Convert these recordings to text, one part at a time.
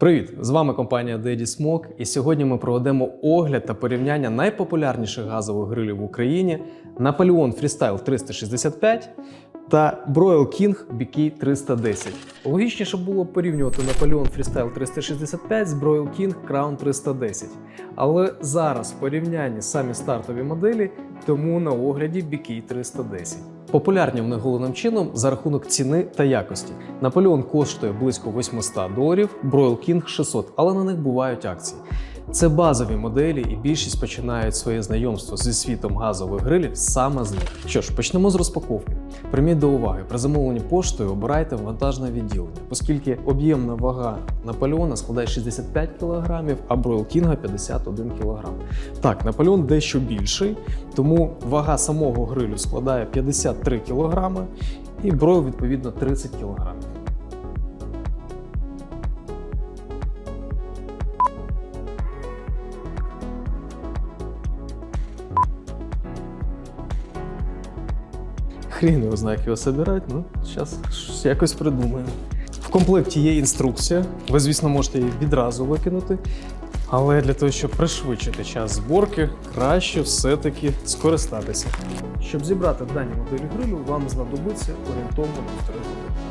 Привіт! З вами компанія Daddy Smoke і сьогодні ми проведемо огляд та порівняння найпопулярніших газових грилів в Україні Napoleon Freestyle 365 та Broil King BK 310. Логічніше було порівнювати Napoleon Freestyle 365 з Broil King Crown 310. Але зараз в порівнянні самі стартові моделі, тому на огляді BK 310. Популярні вони головним чином за рахунок ціни та якості. Наполеон коштує близько 800 доларів, Бройл Кінг 600, але на них бувають акції. Це базові моделі, і більшість починають своє знайомство зі світом газових грилів саме з них. Що ж, почнемо з розпаковки. Прийміть до уваги, при замовленні поштою обирайте вантажне відділення, оскільки об'ємна вага Наполеона складає 65 кг, а Broil King 51 кг. Так, Наполеон дещо більший, тому вага самого грилю складає 53 кг, і Broil відповідно 30 кг. Хрін його знає, як його собирати, ну зараз якось придумаємо. В комплекті є інструкція. Ви, звісно, можете її відразу викинути. Але для того, щоб пришвидшити час зборки, краще все-таки скористатися. Щоб зібрати дані моделі грилю, вам знадобиться орієнтовно півтори години.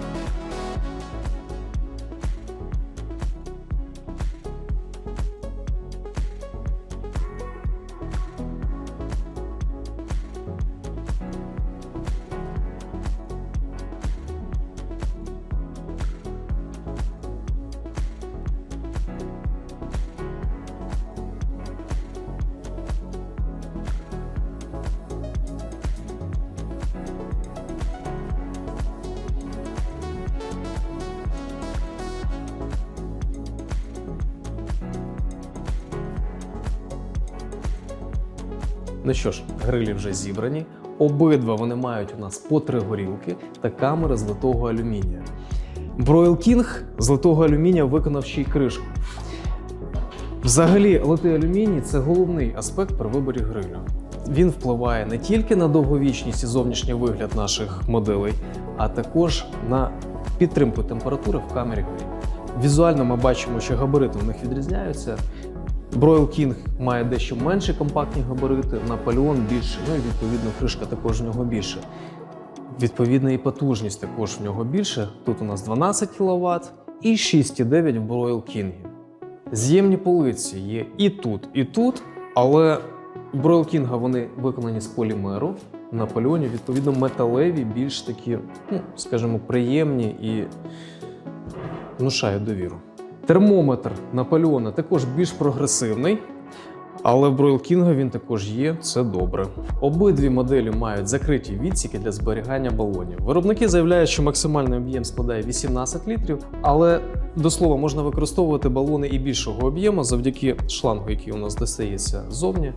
Ну що ж, грилі вже зібрані. Обидва вони мають у нас по три горілки та камери з литого алюмінія. Broil King з литого алюмінія виконав ще й кришку. Взагалі, литий алюміній це головний аспект при виборі грилю. Він впливає не тільки на довговічність і зовнішній вигляд наших моделей, а також на підтримку температури в камері грилю. Візуально ми бачимо, що габарити у них відрізняються. Broil King має дещо менші компактні габарити, Наполеон більше, ну і відповідно кришка також в нього більше. Відповідно, і потужність також в нього більше. Тут у нас 12 кВт і 6,9 в Broil King. З'ємні полиці є і тут, і тут, але Broil King вони виконані з полімеру. В Наполеоні, відповідно, металеві, більш такі, ну, скажімо, приємні і внушають довіру. Термометр Наполеона також більш прогресивний, але в Broil King він також є, це добре. Обидві моделі мають закриті відсіки для зберігання балонів. Виробники заявляють, що максимальний об'єм складає 18 літрів, але до слова можна використовувати балони і більшого об'єму завдяки шлангу, який у нас достається ззовні.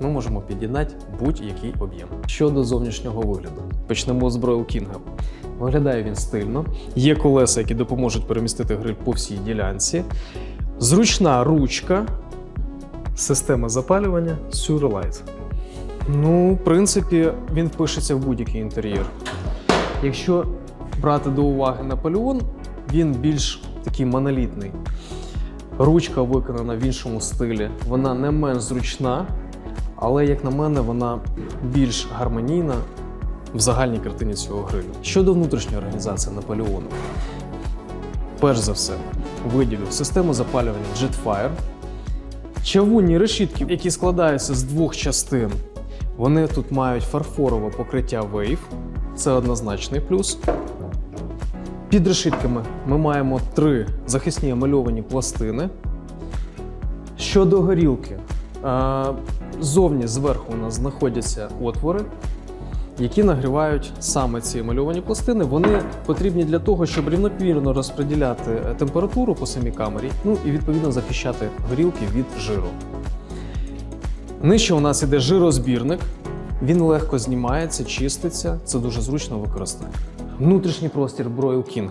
Ми можемо під'єднати будь-який об'єм. Щодо зовнішнього вигляду, почнемо з Broil King. Виглядає він стильно. Є колеса, які допоможуть перемістити гриль по всій ділянці. Зручна ручка, система запалювання Surelight. Ну, в принципі, він впишеться в будь-який інтер'єр. Якщо брати до уваги Наполеон, він більш такий монолітний. Ручка виконана в іншому стилі. Вона не менш зручна, але, як на мене, вона більш гармонійна в загальній картині цього грилю. Щодо внутрішньої організації Наполеону, перш за все, виділю систему запалювання Jetfire. Чавунні решітки, які складаються з двох частин, вони тут мають фарфорове покриття Wave. Це однозначний плюс. Під решітками ми маємо три захисні амальовані пластини. Щодо горілки, зовні зверху у нас знаходяться отвори, які нагрівають саме ці емальовані пластини. Вони потрібні для того, щоб рівномірно розподіляти е, температуру по самій камері, ну і відповідно захищати горілки від жиру. Нижче у нас іде жирозбірник. Він легко знімається, чиститься. Це дуже зручно використання. Внутрішній простір Broil King.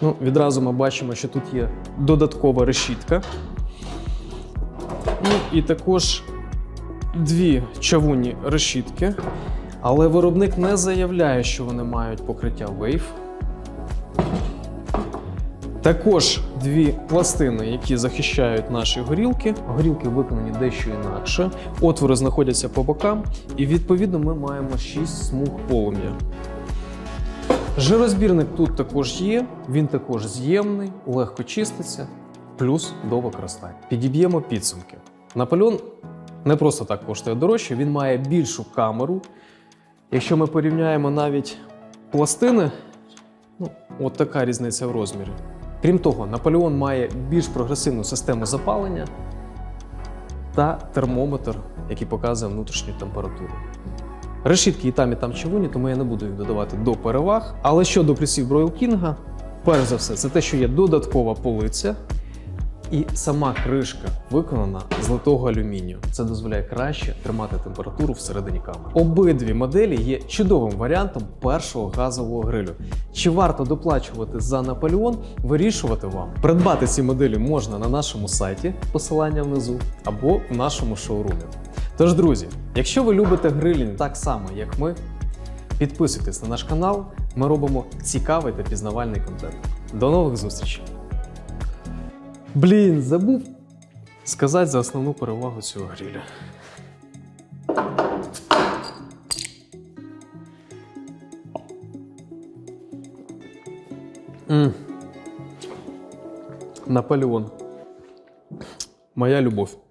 Ну, відразу ми бачимо, що тут є додаткова решітка. Ну і також дві чавунні решітки. Але виробник не заявляє, що вони мають покриття Wave. Також дві пластини, які захищають наші горілки. Горілки виконані дещо інакше. Отвори знаходяться по бокам, і відповідно ми маємо 6 смуг полум'я. Жирозбірник тут також є, він також з'ємний, легко чиститься, плюс до використання. Підіб'ємо підсумки. Наполеон не просто так коштує дорожче, він має більшу камеру. Якщо ми порівняємо навіть пластини, ну, от така різниця в розмірі. Крім того, Наполеон має більш прогресивну систему запалення та термометр, який показує внутрішню температуру. Решітки і там, і там чавуні, тому я не буду їх додавати до переваг. Але щодо плюсів Royal King, перш за все, це те, що є додаткова полиця, і сама кришка виконана з литого алюмінію. Це дозволяє краще тримати температуру всередині камери. Обидві моделі є чудовим варіантом першого газового грилю. Чи варто доплачувати за Наполеон, вирішувати вам. Придбати ці моделі можна на нашому сайті, посилання внизу, або в нашому шоурумі. Тож, друзі, якщо ви любите грилінг так само, як ми, підписуйтесь на наш канал. Ми робимо цікавий та пізнавальний контент. До нових зустрічей! Блін, забув сказати за основну перевагу цього гриля. Mm. Наполеон. Моя любов.